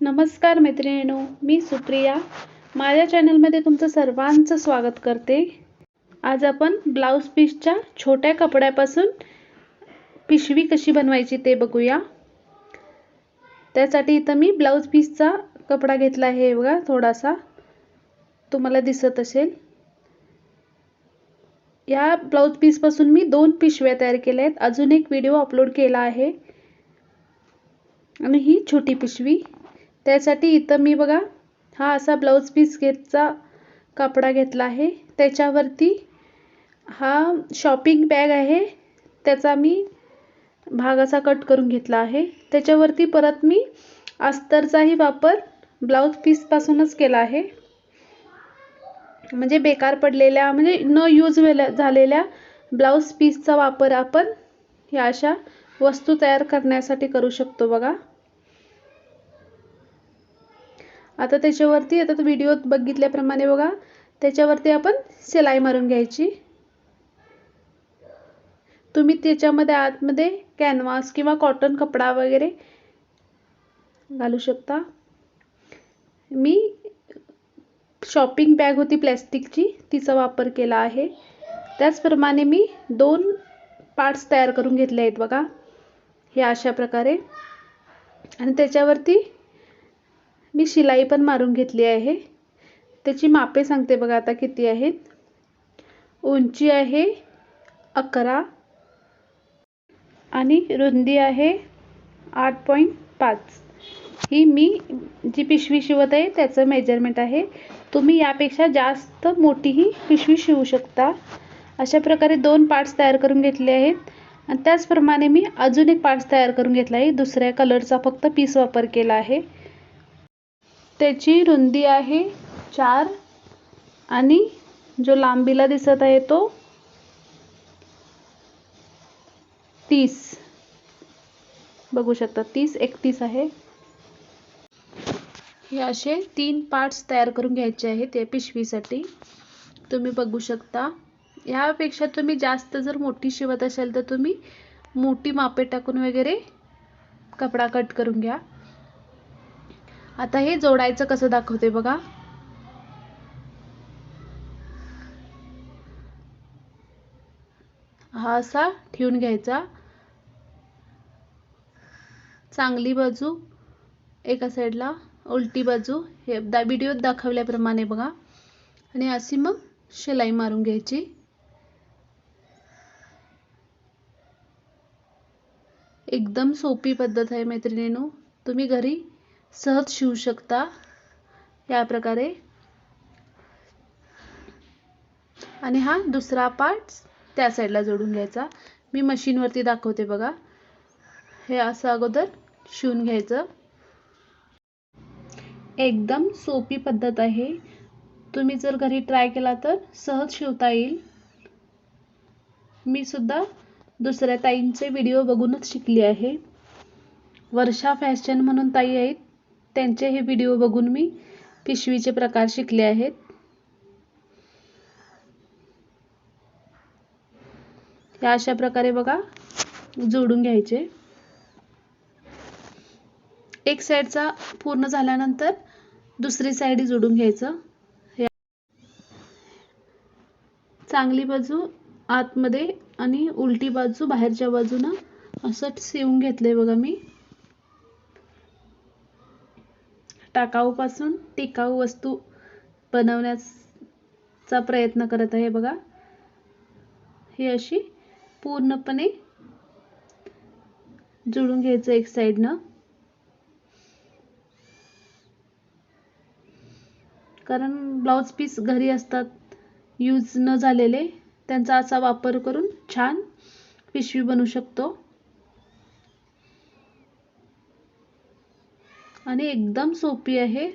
नमस्कार मैत्रिणीनो मी सुप्रिया. माझ्या चॅनलमध्ये तुमचं सर्वांचं स्वागत करते. आज आपण ब्लाऊज पीसच्या छोट्या कपड्यापासून पिशवी कशी बनवायची ते बघूया. त्यासाठी इथं मी ब्लाऊज पीसचा कपडा घेतला आहे बघा थोडासा. तुम्हाला दिसत असेल. या ब्लाऊज पीसपासून मी दोन पिशव्या तयार केल्या आहेत. अजून एक व्हिडिओ अपलोड केला आहे. आणि ही छोटी पिशवी. त्यासाठी इथं मी बघा हा असा ब्लाऊज पीस घेतचा कपडा घेतला आहे. त्याच्यावरती हा शॉपिंग बॅग आहे. त्याचा मी भाग असा कट करून घेतला आहे. त्याच्यावरती परत मी अस्तरचाही वापर ब्लाऊज पीसपासूनच केला आहे. म्हणजे बेकार पडलेल्या म्हणजे न यूज झालेल्या ब्लाऊज पीसचा वापर आपण ह्या अशा वस्तू तयार करण्यासाठी करू शकतो बघा. आता त्याच्यावरती आता व्हिडिओत बघितल्याप्रमाणे बघा त्याच्यावरती आपण सिलाई मारून घ्यायची. तुम्ही त्याच्यामध्ये आतमध्ये कॅनव्हास किंवा कॉटन कपडा वगैरे घालू शकता. मी शॉपिंग बॅग होती प्लॅस्टिकची तिचा वापर केला आहे. त्याचप्रमाणे मी दोन पार्ट्स तयार करून घेतले आहेत बघा. हे अशा प्रकारे. आणि त्याच्यावरती मी शिलाई पण मारून घेतली आहे. त्याची मापे सांगते बघा आता किती आहेत. उंची आहे अकरा आणि रुंदी आहे आठ पॉईंट पाच. ही मी जी पिशवी शिवत आहे त्याचं मेजरमेंट आहे. तुम्ही यापेक्षा जास्त मोठीही पिशवी शिवू शकता. अशा प्रकारे दोन पार्ट्स तयार करून घेतले आहेत. आणि त्याचप्रमाणे मी अजून एक पार्ट्स तयार करून घेतला आहे. दुसऱ्या कलरचा फक्त पीस वापर केला आहे. त्याची रुंदी आहे चार आणि जो लांबीला दिसत आहे तो तीस. बघू शकता तीस एकतीस आहे. हे असे तीन पार्ट्स तयार करून घ्यायचे आहेत या पिशवीसाठी. तुम्ही बघू शकता. यापेक्षा तुम्ही जास्त जर मोठी शिवत असाल तर तुम्ही मोठी मापे टाकून वगैरे कपडा कट करून घ्या. आता हे जोडायचं कसं दाखवते बघा. हा असा ठेवून घ्यायचा. चांगली बाजू एका साईडला उलटी बाजू हे दा व्हिडिओत दाखवल्याप्रमाणे बघा. आणि अशी मग शिलाई मारून घ्यायची. एकदम सोपी पद्धत आहे मैत्रिणीनो. तुम्ही घरी सहज शिवू शकता. या प्रकारे. आणि हा दुसरा पार्ट त्या साईडला जोडून घ्यायचा. मी मशीनवरती दाखवते बघा. हे असं अगोदर शिवून घ्यायचं. एकदम सोपी पद्धत आहे. तुम्ही जर घरी ट्राय केला तर सहज शिवता येईल. मी सुद्धा दुसऱ्या ताईंचे व्हिडिओ बघूनच शिकली आहे. वर्षा फॅशन म्हणून ताई आहेत. त्यांचे हे व्हिडिओ बघून मी पिशवीचे प्रकार शिकले आहेत. या अशा प्रकारे बघा जोडून घ्यायचे. एक साईडचा पूर्ण झाल्यानंतर दुसरी साईड जोडून घ्यायचं. चांगली बाजू आतमध्ये आणि उलटी बाजू बाहेरच्या बाजूनं असं शिवून घेतलंय बघा मी. टाकाऊपासून टिकाऊ वस्तू बनवण्याचा प्रयत्न करत आहे बघा. ही अशी पूर्णपणे जुळून घ्यायचं एक साईडनं कारण ब्लाऊज पीस घरी असतात यूज न झालेले त्यांचा असा वापर करून छान पिशवी बनू शकतो. आणि एकदम सोपी आहे.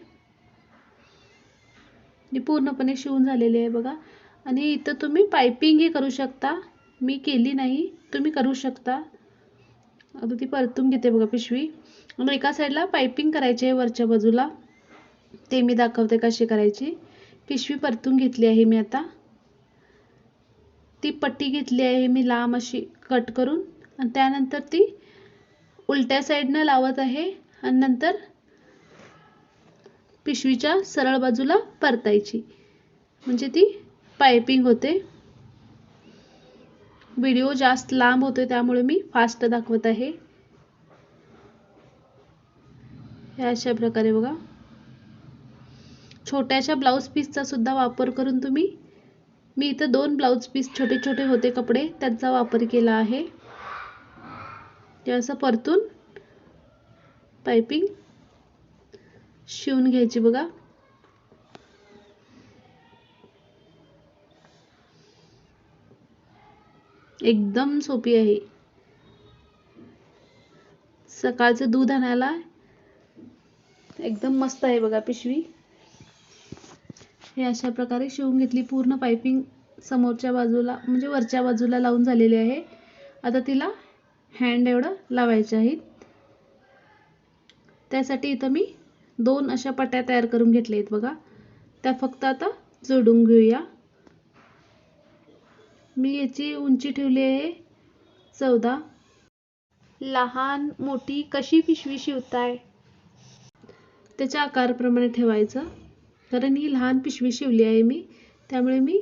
ही पूर्णपणे शिवून झालेली आहे बघा. आणि इथं तुम्ही पायपिंगही करू शकता. मी केली नाही. तुम्ही करू शकता. आता ती परतून घेते बघा पिशवी. आणि एका साईडला पायपिंग करायची आहे वरच्या बाजूला. ते मी दाखवते कशी करायची. पिशवी परतून घेतली आहे मी आता. ती पट्टी घेतली आहे मी लांब अशी कट करून. आणि त्यानंतर ती उलट्या साईडनं लावत आहे. आणि नंतर पिशवीच्या सरळ बाजूला परतायची. म्हणजे ती पायपिंग होते. व्हिडिओ जास्त लांब होतोय त्यामुळे मी फास्ट दाखवत आहे. अशा प्रकारे बघा. छोट्याशा ब्लाऊज पीसचा सुद्धा वापर करून तुम्ही मी इथं दोन ब्लाऊज पीस छोटे छोटे होते कपडे त्यांचा वापर केला आहे. ते असं परतून पायपिंग शिवून घ्यायची बघा. एकदम सोपी आहे. सकाळचं दूध आणायला एकदम मस्त आहे बघा पिशवी. हे अशा प्रकारे शिवून घेतली. पूर्ण पायपिंग समोरच्या बाजूला म्हणजे वरच्या बाजूला लावून झालेली आहे. आता तिला हँड एवढं लावायचे आहेत. त्यासाठी इथं मी दोन अशा पट्या तयार करून घेतल्या आहेत बघा. त्या फक्त आता जोडून घेऊया. मी याची उंची ठेवली आहे चौदा. लहान मोठी कशी पिशवी शिवताय? त्याच्या आकाराप्रमाणे ठेवायचं. कारण ही लहान पिशवी शिवली आहे मी. त्यामुळे मी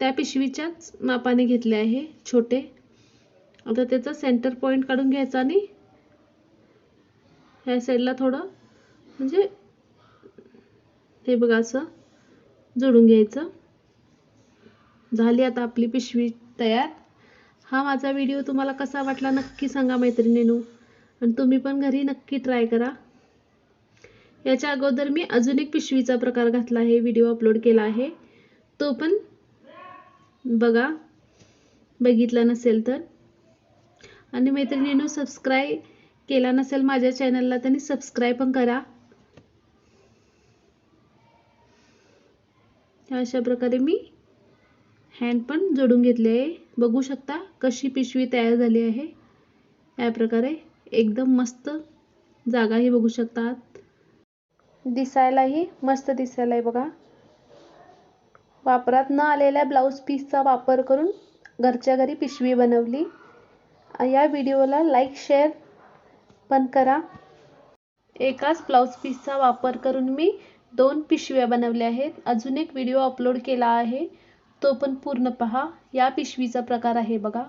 त्या पिशवीच्याच मापाने घेतले आहे छोटे. आता त्याचा सेंटर पॉईंट काढून घ्यायचा आणि ह्या साईडला थोडं म्हणजे हे बघा असं जोडून घ्यायचं. झाली आता आपली पिशवी तयार. हा माझा व्हिडिओ तुम्हाला कसा वाटला नक्की सांगा मैत्रिणींनो. आणि तुम्ही पण घरी नक्की ट्राय करा. याच्या अगोदर मी अजून एक पिशवीचा प्रकार घातला आहे व्हिडिओ अपलोड केला आहे. तो पण बघा. बघितला नसेल तर. आणि मैत्रिणींनो सबस्क्राईब केला नसेल माझ्या चॅनलला त्यांनी सबस्क्राईब पण करा. अशा प्रकारे मी हँड पण जोडून घेतले आहे. बघू शकता कशी पिशवी तयार झाली आहे. या प्रकारे एकदम मस्त जागाही बघू शकतात. दिसायलाही मस्त दिसायला आहे बघा. वापरात न आलेल्या ब्लाऊज पीसचा वापर करून घरच्या घरी पिशवी बनवली. या व्हिडिओला लाईक शेअर पण करा. एकाच ब्लाऊज पीसचा वापर करून मी दोन पिशव्या बनवल्या आहेत. अजून एक व्हिडिओ अपलोड केला आहे. तो पण पूर्ण पहा. या पिशवीचा प्रकार आहे बघा.